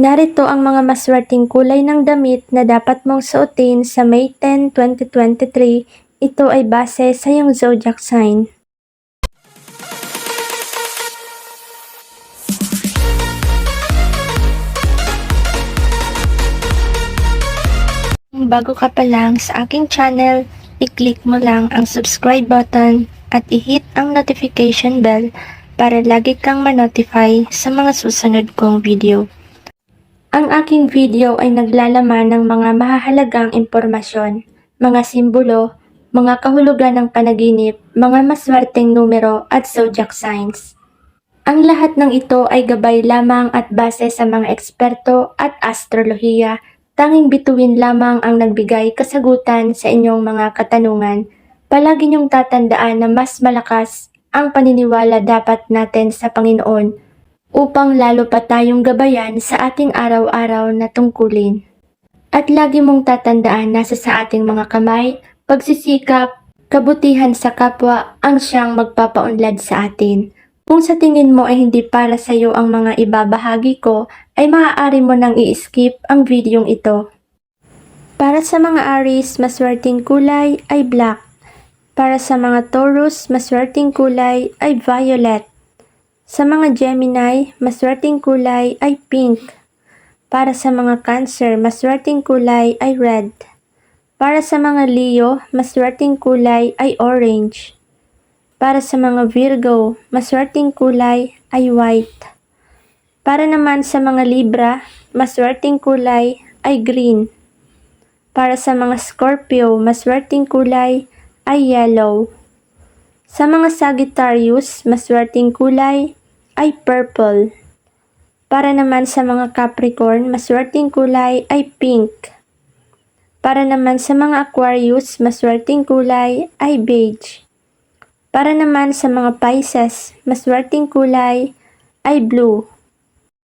Narito ang mga maswerteng kulay ng damit na dapat mong suotin sa May 10, 2023. Ito ay base sa iyong zodiac sign. Kung bago ka pa lang sa aking channel, i-click mo lang ang subscribe button at i-hit ang notification bell para lagi kang ma-notify sa mga susunod kong video. Ang aking video ay naglalaman ng mga mahahalagang impormasyon, mga simbolo, mga kahulugan ng panaginip, mga maswerteng numero at zodiac signs. Ang lahat ng ito ay gabay lamang at base sa mga eksperto at astrolohiya, tanging bituin lamang ang nagbigay kasagutan sa inyong mga katanungan. Palagi niyong tatandaan na mas malakas ang paniniwala dapat natin sa Panginoon upang lalo pa tayong gabayan sa ating araw-araw na tungkulin. At lagi mong tatandaan nasa sa ating mga kamay, pagsisikap, kabutihan sa kapwa ang siyang magpapaunlad sa atin. Kung sa tingin mo ay hindi para sa iyo ang mga ibabahagi ko, ay maaari mo nang i-skip ang videong ito. Para sa mga Aries, maswerteng kulay ay black. Para sa mga Taurus, maswerteng kulay ay violet. Sa mga Gemini, maswerteng kulay ay pink. Para sa mga Cancer, maswerteng kulay ay red. Para sa mga Leo, maswerteng kulay ay orange. Para sa mga Virgo, maswerteng kulay ay white. Para naman sa mga Libra, maswerteng kulay ay green. Para sa mga Scorpio, maswerteng kulay ay yellow. Sa mga Sagittarius, maswerteng kulay ay purple. Para naman sa mga Capricorn, maswerteng kulay ay pink. Para naman sa mga Aquarius, maswerteng kulay ay beige. Para naman sa mga Pisces, maswerteng kulay ay blue.